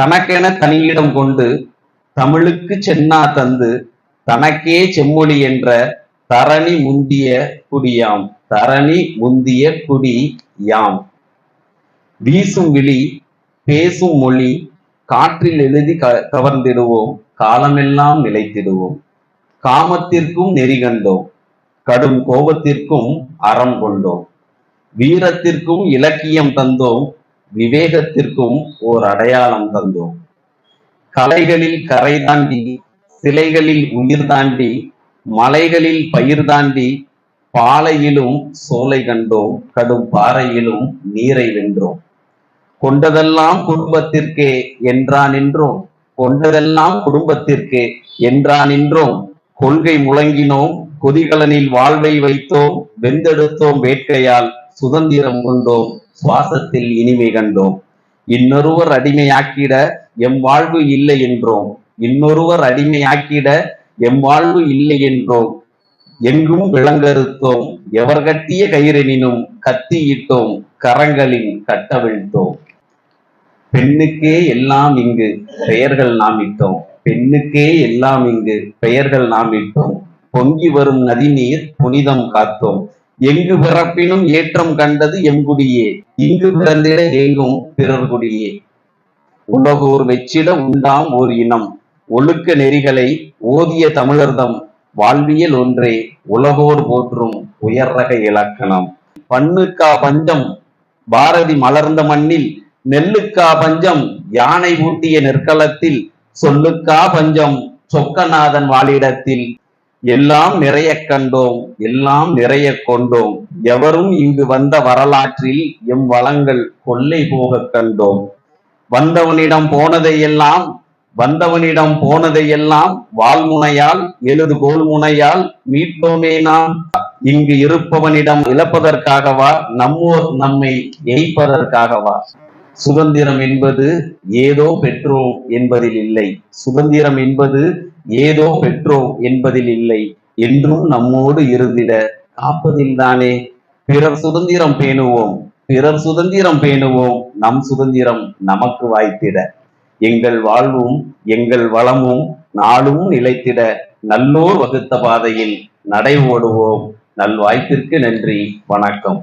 தனக்கென தனியிடம் கொண்டு தமிழுக்கு சென்னா தந்து தனக்கே செம்மொழி என்ற தரணி முந்திய குடியாம். தரணி முந்திய குடி யாம் வீசும் விழி பேசும் மொழி காற்றில் எழுதி க- கவர்ந்திடுவோம் காலமெல்லாம் நிலைத்திடுவோம். காமத்திற்கும் நெறி கண்டோம் கடும் கோபத்திற்கும் அறம் கொண்டோம். வீரத்திற்கும் இலக்கியம் தந்தோம் விவேகத்திற்கும் ஓர் அடையாளம் தந்தோம். கலைகளில் கரை தாண்டி சிலைகளில் உயிர் தாண்டி மலைகளில் பயிர் தாண்டி பாலையிலும் சோலை கண்டோம் கடும் பாறையிலும் நீரை வென்றோம். கொண்டதெல்லாம் குடும்பத்திற்கே என்றான் என்றோம் கொண்டதெல்லாம் குடும்பத்திற்கே என்றான் என்றோம் கொள்கை முழங்கினோம் கொதிகலனில் வாழ்வை வைத்தோம் வெந்தெடுத்தோம் வேட்கையால் சுதந்திரம் கொண்டோம் சுவாசத்தில் இனிமை கண்டோம். இன்னொருவர் அடிமையாக்கிட எம் வாழ்வு இல்லை என்றோம். இன்னொருவர் அடிமையாக்கிட எம் வாழ்வு இல்லை என்றோம். எங்கும் விளங்கறுத்தோம் எவர் கட்டிய கயிறெனினும் கத்தியிட்டோம் கரங்களின் கட்டவிழ்த்தோம் பெண்ணுக்கே எல்லாம் இங்கு பெயர்கள் நாம் இட்டோம். பெண்ணுக்கே எல்லாம் இங்கு பெயர்கள் நாம் இட்டோம். பொங்கி வரும் நதிநீர் புனிதம் காத்தோம். எங்கு பிறப்பினும் ஏற்றம் கண்டது எங்குடியே இங்கு பிறந்திட எங்கும் பிறர்குடியே உலகோர் வெச்சிட உண்டாம் ஓர் இனம். ஒழுக்க நெறிகளை ஓதிய தமிழர்தம் வாழ்வியல் ஒன்றே உலகோர் போற்றும் உயர்ரக இலக்கணம். பண்ணுக்கா பஞ்சம் பாரதி மலர்ந்த மண்ணில் நெல்லுக்கா பஞ்சம் யானை ஊட்டிய நெற்களத்தில் சொல்லுக்கா பஞ்சம் சொக்கநாதன் வாழிடத்தில். எல்லாம் நிறைய கண்டோம் எல்லாம் நிறைய கொண்டோம். எவரும் இங்கு வந்த வரலாற்றில் எம் வளங்கள் கொள்ளை போகக் கண்டோம். வந்தவனிடம் போனதையெல்லாம் வந்தவனிடம் போனதையெல்லாம் வால்முனையால் எழுது கோல்முனையால் மீட்போமே நாம். இங்கு இருப்பவனிடம் இழப்பதற்காகவா நம்மோர் நம்மை எய்ப்பதற்காகவா? சுதந்திரம் என்பது ஏதோ பெற்றோம் என்பதில் இல்லை. சுதந்திரம் என்பது ஏதோ பெற்றோம் என்பதில் இல்லை. என்றும் நம்மோடு இருந்திட காப்பதில்தானே பிறர் சுதந்திரம் பேணுவோம். பிறர் சுதந்திரம் பேணுவோம். நம் சுதந்திரம் நமக்கு வாய்த்திட. எங்கள் வாழ்வும் எங்கள் வளமும் நாளும் நிலைத்திட. நல்லோர் வகுத்த பாதையில் நடை ஓடுவோம். நல்வாய்ப்பிற்கு நன்றி. வணக்கம்.